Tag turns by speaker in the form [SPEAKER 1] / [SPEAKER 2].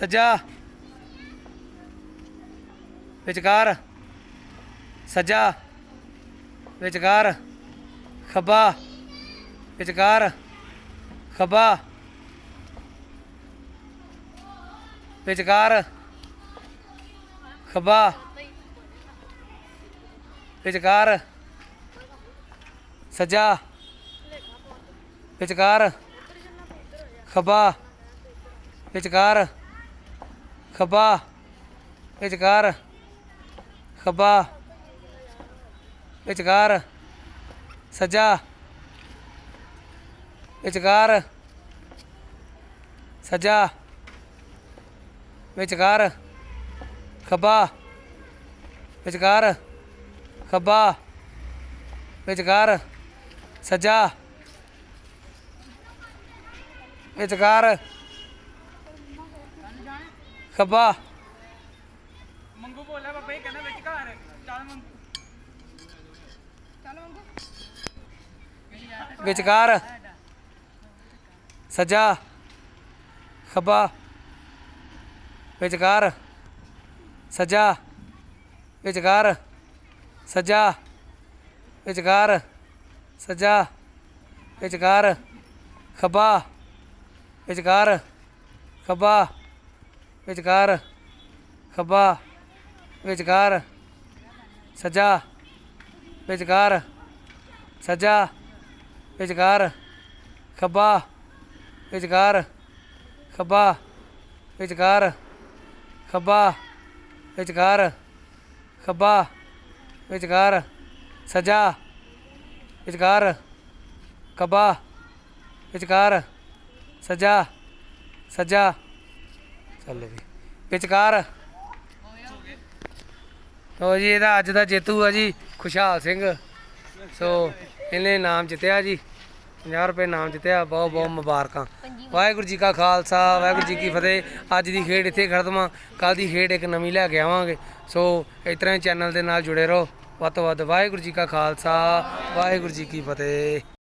[SPEAKER 1] ਸੱਜਾ। ਵਿਚਕਾਰ। ਸੱਜਾ। ਵਿਚਕਾਰ। ਖੱਬਾ। ਵਿਚਕਾਰ। ਖੱਬਾ। ਵਿਚਕਾਰ। ਖੱਬਾ। ਵਿਚਕਾਰ। ਸੱਜਾ। ਵਿਚਕਾਰ। ਖੱਬਾ। ਵਿਚਕਾਰ। ਖੱਬਾ ਵਿਚਕਾਰ ਖੱਬਾ ਵਿਚਕਾਰ ਸੱਜਾ ਵਿਚਕਾਰ ਸੱਜਾ ਵਿਚਕਾਰ ਖੱਬਾ ਵਿਚਕਾਰ ਖੱਬਾ ਵਿਚਕਾਰ ਸੱਜਾ ਵਿਚਕਾਰ ਖੱਬਾ।
[SPEAKER 2] ਮੰਗੂ ਬੋਲਿਆ ਬਾਬਾ ਜੀ ਕਹਿੰਦਾ ਵਿੱਚ ਘਰ। ਚੱਲ ਮੰਗੂ। ਚੱਲ ਮੰਗੂ।
[SPEAKER 1] ਵਿਚਕਾਰ। ਸੱਜਾ। ਖੱਬਾ। ਵਿਚਕਾਰ। ਸੱਜਾ। ਵਿਚਕਾਰ। ਸੱਜਾ। ਵਿਚਕਾਰ। ਸੱਜਾ। ਵਿਚਕਾਰ। ਖੱਬਾ। ਵਿਚਕਾਰ। ਖੱਬਾ। ਵਿਚਕਾਰ ਖੱਬਾ, ਵਿਚਕਾਰ ਸੱਜਾ ਵਿਚਕਾਰ ਸੱਜਾ, ਵਿਚਕਾਰ ਖੱਬਾ ਵਿਚਕਾਰ ਖੱਬਾ ਵਿਚਕਾਰ ਖੱਬਾ ਵਿਚਕਾਰ ਖੱਬਾ, ਵਿਚਕਾਰ ਸੱਜਾ, ਵਿਚਕਾਰ ਖੱਬਾ, ਵਿਚਕਾਰ ਸੱਜਾ ਸੱਜਾ। ਚੱਲ ਵੀ ਵਿਚਕਾਰ ਹੋ ਜੀ, ਇਹਦਾ ਅੱਜ ਦਾ ਜੇਤੂ ਆ ਜੀ, ਖੁਸ਼ਹਾਲ ਸਿੰਘ। ਸੋ ਇਹਨੇ ਨਾਮ ਜਿੱਤਿਆ ਜੀ 50 ਰੁਪਏ ਨਾਮ ਜਿੱਤਿਆ, ਬਹੁਤ ਬਹੁਤ ਮੁਬਾਰਕਾਂ। ਵਾਹਿਗੁਰੂ ਜੀ ਕਾ ਖਾਲਸਾ, ਵਾਹਿਗੁਰੂ ਜੀ ਕੀ ਫਤਿਹ। ਅੱਜ ਦੀ ਖੇਡ ਇੱਥੇ ਖਤਮ ਆ ਕੱਲ ਦੀ ਖੇਡ ਇੱਕ ਨਵੀਂ ਲੈ ਕੇ ਆਵਾਂਗੇ। ਸੋ ਇਸ ਤਰ੍ਹਾਂ ਹੀ ਚੈਨਲ ਦੇ ਨਾਲ ਜੁੜੇ ਰਹੋ। ਵੱਧ ਤੋਂ ਵੱਧ ਵਾਹਿਗੁਰੂ ਜੀ ਕਾ ਖਾਲਸਾ, ਵਾਹਿਗੁਰੂ ਜੀ ਕੀ ਫਤਿਹ।